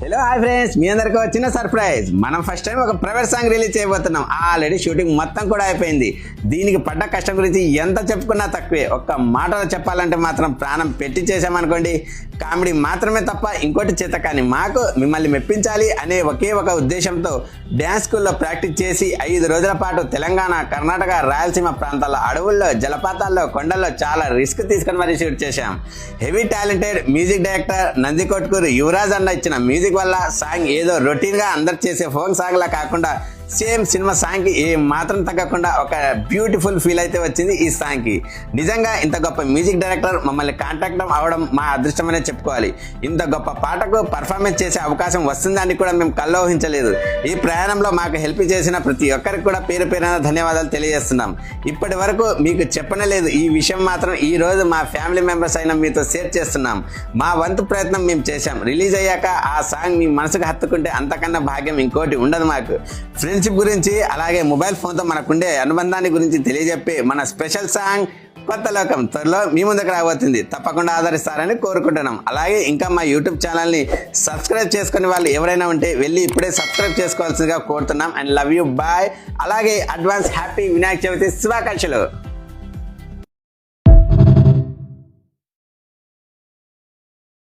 Hello hi friends మీ అందరికీ వచ్చిన surprise మనం ఫస్ట్ టైం ఒక ప్రైవేట్ సాంగ్ రిలీజ్ చేయబోతున్నాం. ఆల్రెడీ షూటింగ్ మొత్తం కూడా అయిపోయింది. దీనికి పడ్డ కష్టం గురించి ఎంత చెప్పుకున్నా తక్కువే. ఒక్క మాటలో చెప్పాలంటే మాత్రం ప్రాణం పెట్టి చేసామనుకోండి కామెడీ మాత్రమే తప్ప ఇంకోటి చేత కానీ మాకు మిమ్మల్ని మెప్పించాలి అనే ఒకే ఒక ఉద్దేశంతో డ్యాన్స్ స్కూల్లో ప్రాక్టీస్ చేసి ఐదు రోజుల పాటు తెలంగాణ కర్ణాటక రాయలసీమ ప్రాంతాల అడవుల్లో జలపాతాల్లో కొండల్లో చాలా రిస్క్ తీసుకుని మరీ షూట్ చేశాం. Heavy talented music director Nandikotkur Yuvaraj అన్న ఇచ్చిన మ్యూజిక్ వల్ల సాంగ్ ఏదో రొటీన్గా అందరు చేసే ఫోన్ సాంగ్లా కాకుండా సేమ్ సినిమా సాంగ్కి ఏ మాత్రం తగ్గకుండా ఒక బ్యూటిఫుల్ ఫీల్ అయితే వచ్చింది ఈ సాంగ్కి. నిజంగా ఇంత గొప్ప మ్యూజిక్ డైరెక్టర్ మమ్మల్ని కాంటాక్ట్ అవడం మా అదృష్టమనే చెప్పుకోవాలి. ఇంత గొప్ప పాటకు పర్ఫార్మెన్స్ చేసే అవకాశం వస్తుందని కూడా మేము కల్లో ఊహించలేదు. ఈ ప్రయాణంలో మాకు హెల్ప్ చేసిన ప్రతి ఒక్కరికి కూడా పేరు పేరున ధన్యవాదాలు తెలియజేస్తున్నాం. ఇప్పటి వరకు మీకు చెప్పనలేదు ఈ విషయం మాత్రం ఈ రోజు మా ఫ్యామిలీ మెంబర్స్ అయిన మీతో షేర్ చేస్తున్నాం. మా వంతు ప్రయత్నం మేము చేశాం. రిలీజ్ అయ్యాక ఆ సాంగ్ మీ మనసుకు హత్తుకుంటే అంతకన్నా భాగ్యం ఇంకోటి ఉండదు మాకు. ఫ్రెండ్షిప్ గురించి అలాగే మొబైల్ ఫోన్తో మనకుండే అనుబంధాన్ని గురించి తెలియజెప్పి మన స్పెషల్ సాంగ్ కొత్త లోకం త్వరలో మీ ముందుకు రాబోతుంది. తప్పకుండా ఆదరిస్తారని కోరుకుంటున్నాం. అలాగే ఇంకా మా యూట్యూబ్ ఛానల్ని సబ్స్క్రైబ్ చేసుకునే వాళ్ళు ఎవరైనా ఉంటే వెళ్ళి ఇప్పుడే సబ్స్క్రైబ్ చేసుకోవాల్సిందిగా కోరుతున్నాం. And love you bye. అలాగే అడ్వాన్స్ హ్యాపీ వినాయక చవితి శుభాకాంక్షలు.